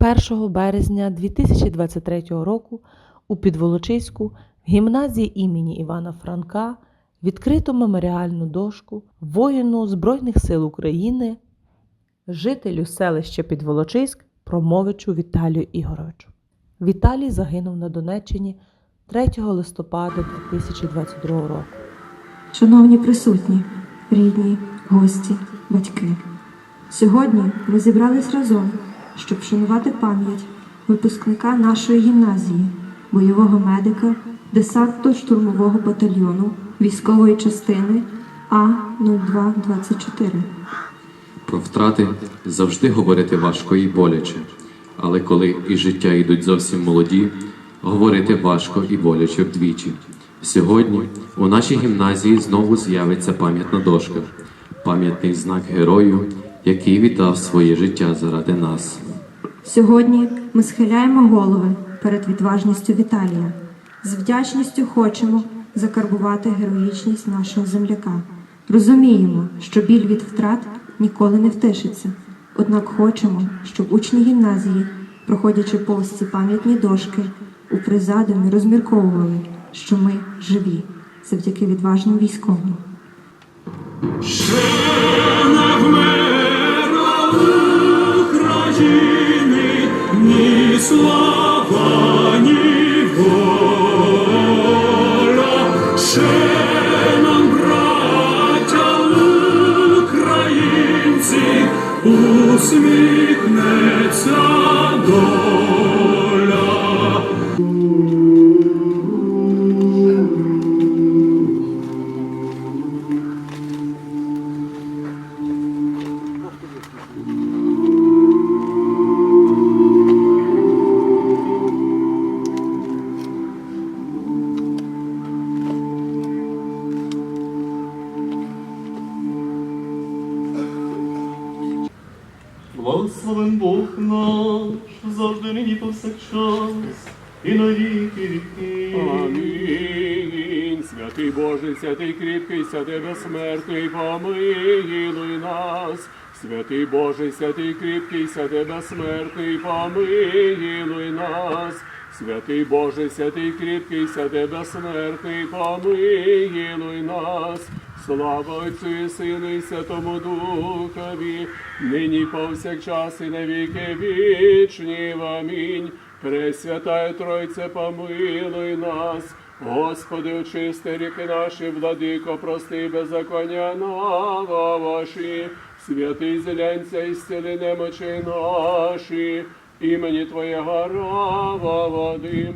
1 березня 2023 року у Підволочиську в гімназії імені Івана Франка відкрито меморіальну дошку воїну Збройних сил України, жителю селища Підволочиськ Промовичу Віталію Ігоровичу. Віталій загинув на Донеччині 3 листопада 2022 року. Шановні присутні, рідні, гості, батьки. Сьогодні ми зібрались разом, щоб вшанувати пам'ять випускника нашої гімназії, бойового медика десантно-штурмового батальйону військової частини А-0224. Про втрати завжди говорити важко і боляче, але коли і життя йдуть зовсім молоді, говорити важко і боляче вдвічі. Сьогодні у нашій гімназії знову з'явиться пам'ятна дошка, пам'ятний знак герою, який віддав своє життя заради нас. Сьогодні ми схиляємо голови перед відважністю Віталія. З вдячністю хочемо закарбувати героїчність нашого земляка. Розуміємо, що біль від втрат ніколи не втишиться. Однак хочемо, щоб учні гімназії, проходячи повз ці пам'ятні дошки, у призадумі розмірковували, що ми живі завдяки відважним військовим. України Deus me Благословен Бог наш, завжди нині повсякчас, і на віки віки. Амінь. Святий Боже, святий кріпкий, святий безсмертний, помилуй нас. Святий Боже, святий кріпкий, святий безсмертний, помилуй нас. Святий Боже, святий кріпкий, святий безсмертний, помилуй нас. Слава Отцю і Сину і Святому Духові, нині повсякчас і на віки вічні. Амінь. Пресвятая Тройце, помилуй нас. Господи, очисти ріки наші, владико, прости беззаконня нава ваші, святий зеленця і стіли немочі наші, імені Твоєго рава Вадим.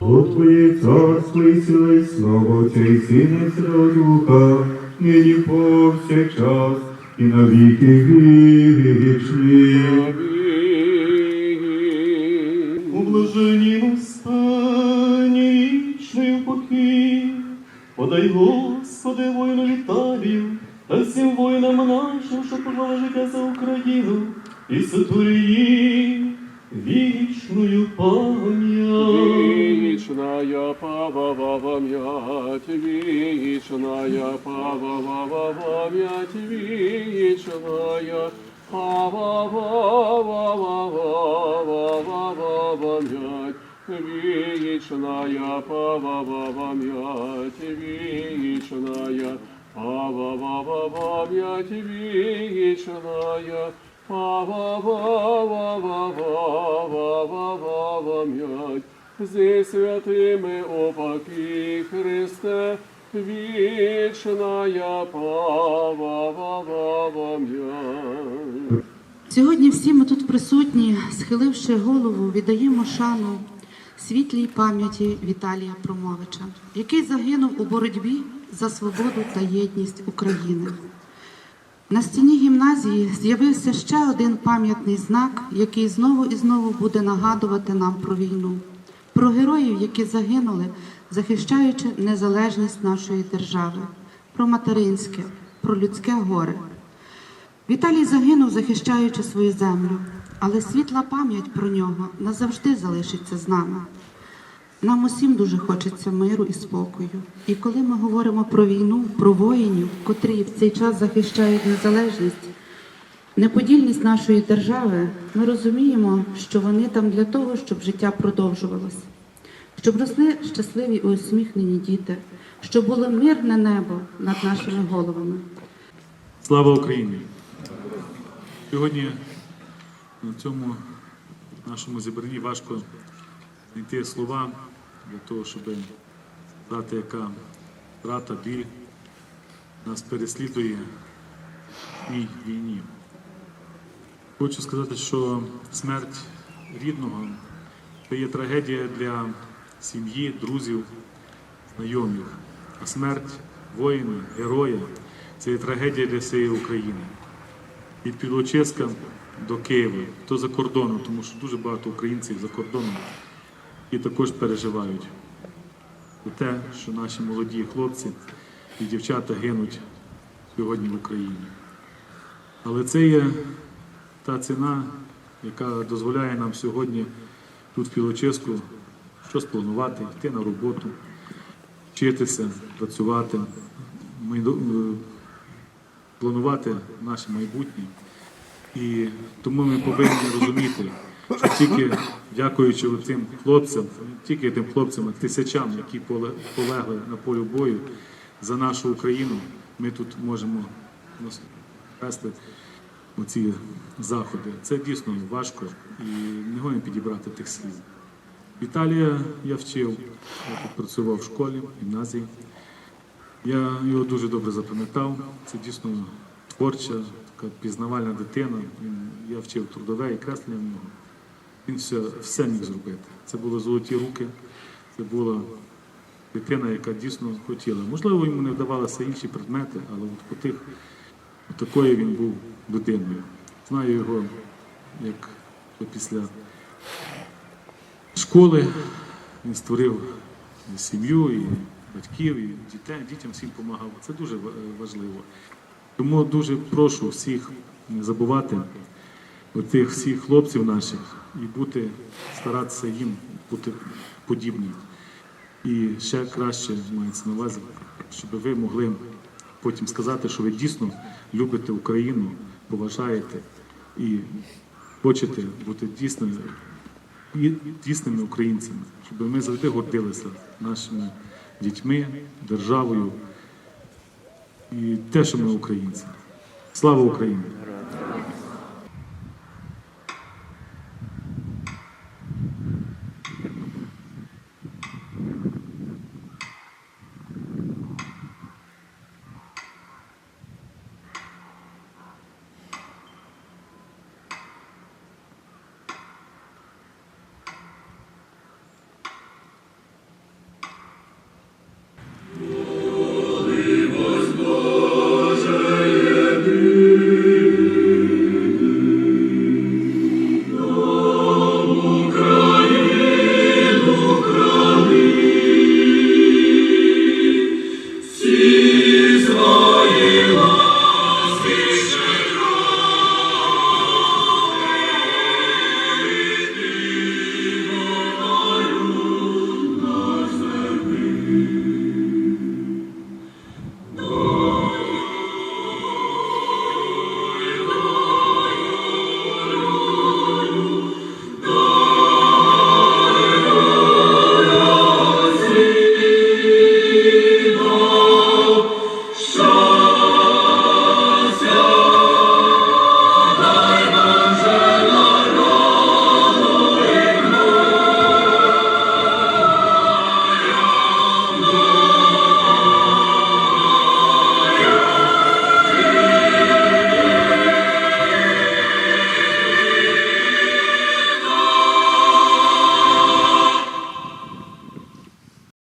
О Твоє царство і сила, і слава Отця і Сина, Духа, нині повсякчас, і на віки вічні. У блаженнім стані вічний покій, подай, Господи, воїну Віталію, та всім воїнам нашим, що пожали життя за Україну, і сотвори їм вічною пам'ять. Вечная пава вечная пава пам'ять, вечная пава пам'ять, вечная пам'ять. Зі святими опаки Христе, вічная пам'ять. Сьогодні всі ми тут присутні, схиливши голову, віддаємо шану світлій пам'яті Віталія Промовича, який загинув у боротьбі за свободу та єдність України. На стіні гімназії з'явився ще один пам'ятний знак, який знову і знову буде нагадувати нам про війну, про героїв, які загинули, захищаючи незалежність нашої держави, про материнське, про людське горе. Віталій загинув, захищаючи свою землю, але світла пам'ять про нього назавжди залишиться з нами. Нам усім дуже хочеться миру і спокою. І коли ми говоримо про війну, про воїнів, котрі в цей час захищають незалежність, неподільність нашої держави, ми розуміємо, що вони там для того, щоб життя продовжувалося, щоб росли щасливі і усміхнені діти, щоб було мирне небо над нашими головами. Слава Україні! Сьогодні на цьому нашому зібранні важко знайти слова для того, щоб дати, яка втрата, біль нас переслідує цій війні. Хочу сказати, що смерть рідного це є трагедія для сім'ї, друзів, знайомих. А смерть воїна, героя це є трагедія для всієї України. Від Підлочиська до Києва, то за кордоном, тому що дуже багато українців за кордоном і також переживають за те, що наші молоді хлопці і дівчата гинуть сьогодні в Україні. Але це є та ціна, яка дозволяє нам сьогодні тут в Пілочиску щось планувати, йти на роботу, вчитися, працювати, е, планувати наше майбутнє. І тому ми повинні розуміти, що тільки дякуючи тим хлопцям, тільки тим хлопцям, а тисячам, які поле- полегли на полі бою за нашу Україну, ми тут можемо вести оці заходи. Це дійсно важко і не годі підібрати тих слів. Віталія я вчив, я тут працював в школі, в гімназії. Я його дуже добре запам'ятав. Це дійсно творча, така пізнавальна дитина. Він, я вчив трудове і креслення в нього. Він все, все міг зробити. Це були золоті руки, це була дитина, яка дійсно хотіла. Можливо, йому не вдавалися інші предмети, але от по тих, от такою він був людиною. Знаю його як після школи він створив сім'ю, і батьків, і дітей, дітям всім допомагав. Це дуже важливо. Тому дуже прошу всіх не забувати тих всіх хлопців наших і бути, старатися їм бути подібним. І ще краще мається на увазі, щоб ви могли потім сказати, що ви дійсно любите Україну, поважаєте і хочете бути дійсними дійсними українцями, щоб ми завжди гордилися нашими дітьми, державою і те, що ми українці. Слава Україні!